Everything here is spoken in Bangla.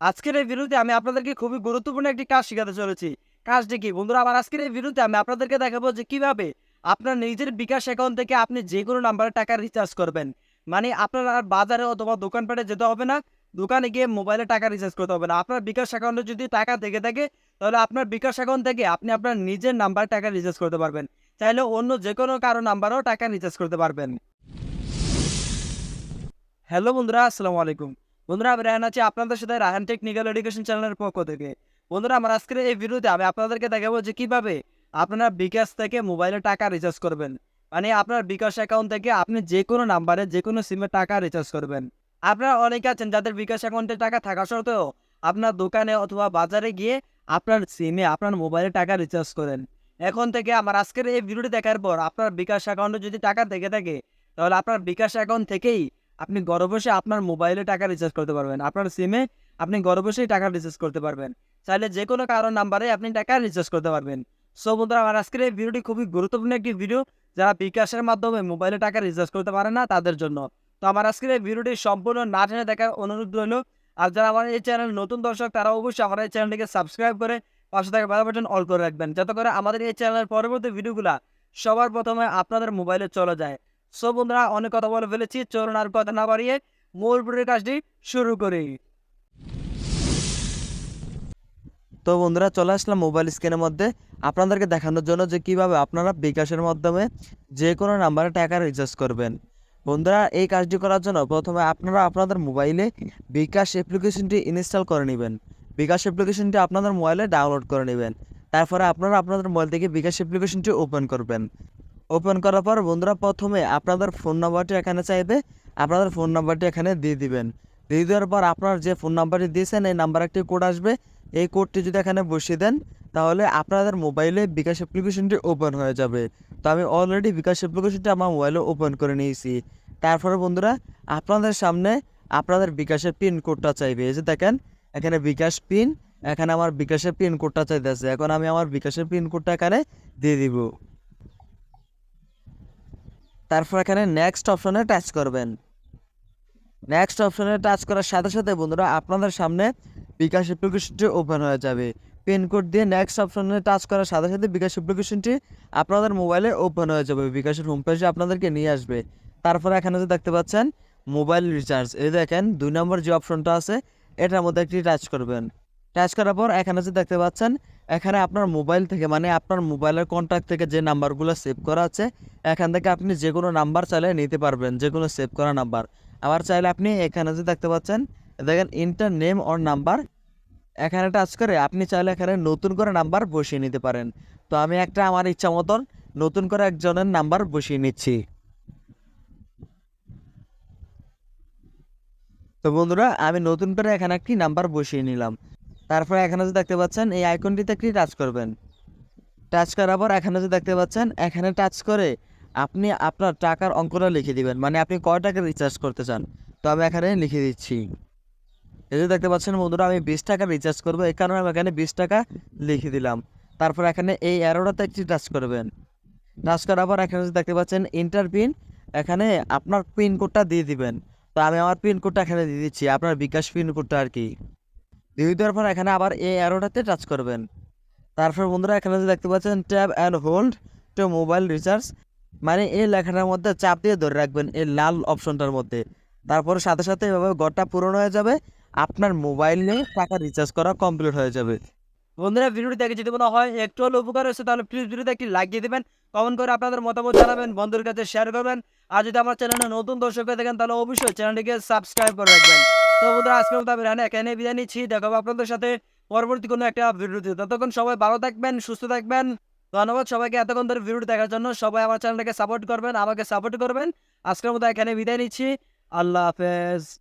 আজকের এই ভিডিওতে আমি আপনাদেরকে খুবই গুরুত্বপূর্ণ একটি কাজ শেখাতে চলেছি। কাজটি কি? বন্ধুরা, আমার আজকের এই ভিডিওতে আমি আপনাদেরকে দেখাবো যে কীভাবে আপনার নিজের বিকাশ অ্যাকাউন্ট থেকে আপনি যে কোনো নাম্বারে টাকা রিচার্জ করবেন। মানে আপনার আর বাজারে অথবা দোকানপাটে যেতে হবে না, দোকানে গিয়ে মোবাইলে টাকা রিচার্জ করতে হবে না। আপনার বিকাশ অ্যাকাউন্টে যদি টাকা থেকে থাকে, তাহলে আপনার বিকাশ অ্যাকাউন্ট থেকে আপনি আপনার নিজের নাম্বারে টাকা রিচার্জ করতে পারবেন। চাইলে অন্য যে কোনো কারও নাম্বারেও টাকা রিচার্জ করতে পারবেন। হ্যালো বন্ধুরা, আসসালামু আলাইকুম। বন্ধুরা, আমি রায়হান আছি আপনাদের সাথে রায়হান টেকনিক্যাল এডুকেশন চ্যানেলের পক্ষ থেকে। বন্ধুরা, আমার আজকের এই ভিডিওতে আমি আপনাদেরকে দেখাবো যে কীভাবে আপনারা বিকাশ থেকে মোবাইলে টাকা রিচার্জ করবেন। মানে আপনার বিকাশ অ্যাকাউন্ট থেকে আপনি যে কোনো নাম্বারে যে কোনো সিমে টাকা রিচার্জ করবেন। আপনারা অনেকে আছেন যাদের বিকাশ অ্যাকাউন্টে টাকা থাকা সত্ত্বেও আপনার দোকানে অথবা বাজারে গিয়ে আপনার সিমে আপনার মোবাইলে টাকা রিচার্জ করেন। এখন থেকে আমার আজকের এই ভিডিওটি দেখার পর আপনার বিকাশ অ্যাকাউন্টে যদি টাকা থেকে থাকে, তাহলে আপনার বিকাশ অ্যাকাউন্ট থেকেই আপনি ঘরে বসে আপনার মোবাইলে টাকা রিচার্জ করতে পারবেন। আপনার সিমে আপনি ঘরে বসেই টাকা রিচার্জ করতে পারবেন। চাইলে যে কোনো কারও নাম্বারে আপনি টাকা রিচার্জ করতে পারবেন। সো বন্ধুরা, আমার আজকের এই ভিডিওটি খুবই গুরুত্বপূর্ণ একটি ভিডিও যারা বিকাশের মাধ্যমে মোবাইলে টাকা রিচার্জ করতে পারে না তাদের জন্য। তো আমার আজকের এই ভিডিওটি সম্পূর্ণ না টেনে দেখার অনুরোধ রইল। আর যারা আমার এই চ্যানেল নতুন দর্শক, তারা অবশ্যই আমার এই চ্যানেলটিকে সাবস্ক্রাইব করে পাশে থাকা বেল বাটন অল করে রাখবেন। যাতে করে আমাদের এই চ্যানেলের পরবর্তী ভিডিওগুলা সবার প্রথমে আপনাদের মোবাইলে চলে যায়। সো বন্ধুরা, অনেক কথা বলে ফেলেছি। চলুন আর কথা না বাড়িয়ে মূল কাজটি শুরু করি। তো বন্ধুরা, চলে আসলাম মোবাইল স্ক্রিনের মধ্যে। আপনাদেরকে দেখানোর জন্য যে কীভাবে আপনারা বিকাশের মাধ্যমে যে কোনো নাম্বারে টাকা রিচার্জ করবেন। বন্ধুরা, এই কাজটি করার জন্য প্রথমে আপনারা আপনাদের মোবাইলে বিকাশ অ্যাপ্লিকেশনটি ইনস্টল করে নেবেন। বিকাশ অ্যাপ্লিকেশনটি আপনাদের মোবাইলে ডাউনলোড করে নেবেন। তারপরে আপনারা আপনাদের মোবাইল থেকে বিকাশ অ্যাপ্লিকেশনটি ওপেন করবেন। ওপেন করার পর বন্ধুরা প্রথমে আপনাদের ফোন নাম্বারটি এখানে চাইবে। আপনাদের ফোন নাম্বারটি এখানে দিয়ে দিবেন। দিয়ে দেওয়ার পর আপনার যে ফোন নাম্বারটি দিয়েছেন, এই নাম্বার একটি কোড আসবে। এই কোডটি যদি এখানে বসিয়ে দেন, তাহলে আপনাদের মোবাইলে বিকাশ অ্যাপ্লিকেশনটি ওপেন হয়ে যাবে। তো আমি অলরেডি বিকাশ অ্যাপ্লিকেশনটি আমার মোবাইলে ওপেন করে নিয়েছি। তারপরে বন্ধুরা, আপনাদের সামনে আপনাদের বিকাশের পিন কোডটা চাইবে। এই যে দেখেন, এখানে বিকাশ পিন এখানে আমার বিকাশের পিন কোডটা চাইতেছে। এখন আমি আমার বিকাশের পিন কোডটা এখানে দিয়ে দিব। তারপর এখানে নেক্সট অপশনে টাচ করবেন। নেক্সট অপশনে টাচ করার সাথে সাথে বন্ধুরা আপনাদের সামনে বিকাশ অ্যাপ্লিকেশনটি ওপেন হয়ে যাবে। পিনকোড দিয়ে নেক্সট অপশনে টাচ করার সাথে সাথে বিকাশ অ্যাপ্লিকেশনটি আপনাদের মোবাইলে ওপেন হয়ে যাবে। বিকাশের হোম পেজে আপনাদেরকে নিয়ে আসবে। তারপরে এখানে যে দেখতে পাচ্ছেন মোবাইল রিচার্জ এই দেখেন, দুই নম্বর যে অপশনটা আছে, এটার মধ্যে একটি টাচ করবেন। টাচ করার পর এখানে যে দেখতে পাচ্ছেন এখানে আপনার মোবাইল থেকে মানে আপনার মোবাইলের কন্ট্যাক্ট থেকে যে নাম্বারগুলো সেভ করা আছে, এখান থেকে আপনি যে কোনো নাম্বার চাইলে নিতে পারবেন, যে কোনো সেভ করা নাম্বার। আবার চাইলে আপনি এখানে যে দেখতে পাচ্ছেন, দেখেন ইন্টার নেম অর নাম্বার এখানে টাচ করে আপনি চাইলে এখানে নতুন করে নাম্বার বসিয়ে নিতে পারেন। তো আমি একটা আমার ইচ্ছা মতন নতুন করে একজনের নাম্বার বসিয়ে নিচ্ছি। তো বন্ধুরা, আমি নতুন করে এখানে একটি নাম্বার বসিয়ে নিলাম। তারপরে এখানে যে দেখতে পাচ্ছেন, এই আইকনটিতে একটি টাচ করবেন? টাচ করার পর এখানে যে দেখতে পাচ্ছেন, এখানে টাচ করে আপনি আপনার টাকার অঙ্কটা লিখে দিবেন। মানে আপনি কয় টাকা রিচার্জ করতে চান, তো আমি এখানে লিখে দিচ্ছি। এই যে দেখতে পাচ্ছেন বন্ধুরা, আমি বিশ টাকা রিচার্জ করব, এই কারণে আমি এখানে বিশ টাকা লিখে দিলাম। তারপর এখানে এই অ্যারোটাতে একটি টাচ করবেন। টাচ করার পর এখানে দেখতে পাচ্ছেন ইন্টার পিন এখানে আপনার পিন কোডটা দিয়ে দিবেন। তো আমি আমার পিন কোডটা এখানে দিয়ে দিচ্ছি, আপনার বিকাশ পিন কোডটা আর কি। দিয়ে দেওয়ার পর এখানে আবার এই অ্যারোটাতে টাচ করবেন। তারপর বন্ধুরা, এখানে যে দেখতে পাচ্ছেন tap and hold to mobile recharge মানে এই লেখাটার মধ্যে চাপ দিয়ে ধরে রাখবেন, এই লাল অপশনটার মধ্যে। তারপরে সাথে সাথে এভাবে ঘরটা পূরণ হয়ে যাবে, আপনার মোবাইলে টাকা রিচার্জ করা কমপ্লিট হয়ে যাবে। বন্ধুরা, ভিডিওটি দেখে যদি মনে হয় একটু হলে উপকার হয়েছে, তাহলে প্লিজ ভিডিওতে একটি লাইক দিয়ে দেবেন কমেন্ট করে আপনাদের মতামত জানাবেন বন্ধুর কাছে শেয়ার করবেন। আর যদি আমার চ্যানেলে নতুন দর্শক হয়ে থাকেন, তাহলে অবশ্যই চ্যানেলটিকে সাবস্ক্রাইব করে রাখবেন। তো বন্ধুরা, আজকে মতো আমি রানা এখানে বিদায় নিচ্ছি। দেখাবো আপনাদের সাথে পরবর্তী কোনো একটা ভিডিওতে। ততক্ষণ সবাই ভালো থাকবেন, সুস্থ থাকবেন। ধন্যবাদ সবাইকে এতক্ষণ ধরে ভিডিও দেখার জন্য। সবাই আমার চ্যানেলটাকে সাপোর্ট করবেন, আমাকে সাপোর্ট করবেন। আজকের মতো এখানে বিদায় নিচ্ছি। আল্লাহ হাফেজ।